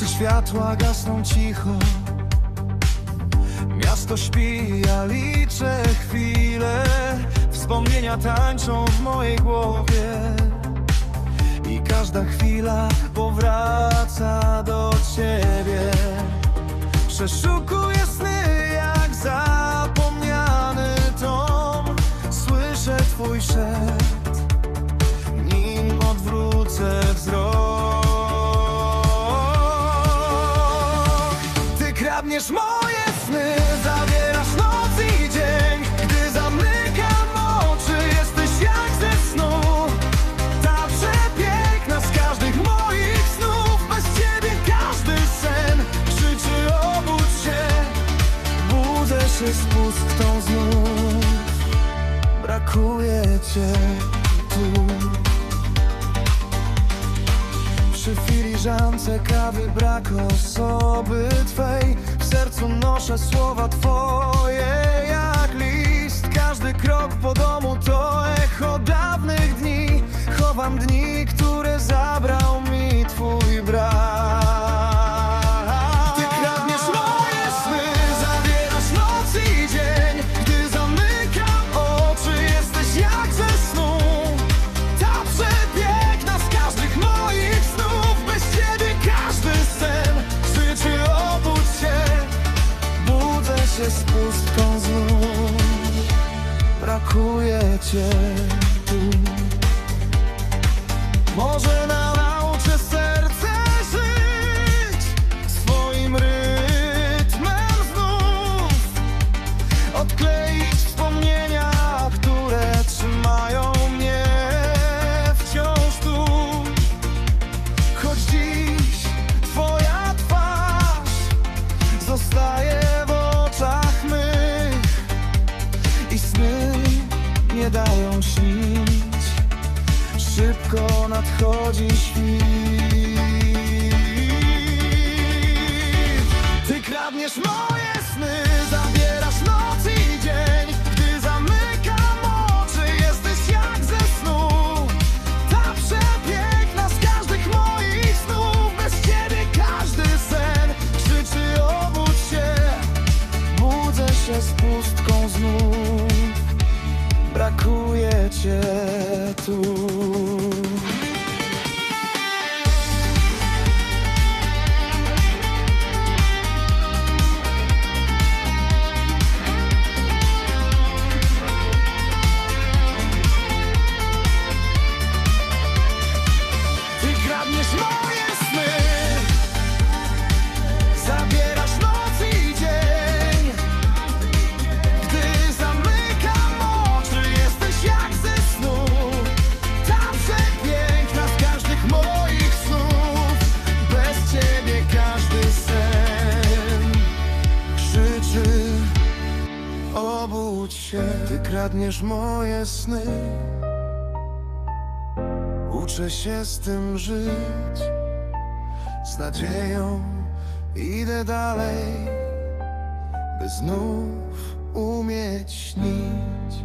nocy światła gasną cicho. Miasto śpi, ja liczę chwile. Wspomnienia tańczą w mojej głowie. I każda chwila powraca do ciebie. Przeszukuję sny jak zapomniany tom. Słyszę twój szept Ty kradniesz moje sny, zabierasz noc i dzień. Gdy zamykam oczy, jesteś jak ze snu. Ta przepiękna z każdych moich snów. Bez ciebie każdy sen krzyczy obudź się. Budzę się z pustką znów. Brakuje cię tu. Przy filiżance kawy brak osoby twej sercu noszę słowa twoje jak list. Każdy krok po domu to echo dawnych dni. Chowam dni, które zabrał mi twój się z pustką znów Brakuje cię tu. Może Nadchodzi świt. Ty kradniesz moje sny, zabierasz noc i dzień. Gdy zamykam oczy, jesteś jak ze snu. Ta przepiękna z każdych moich snów. Bez ciebie każdy sen krzyczy obudź się. Budzę się z pustką znów. Brakuje cię tu Obudź się Ty kradniesz moje sny. Uczę się z tym żyć. Z nadzieją idę dalej By znów umieć śnić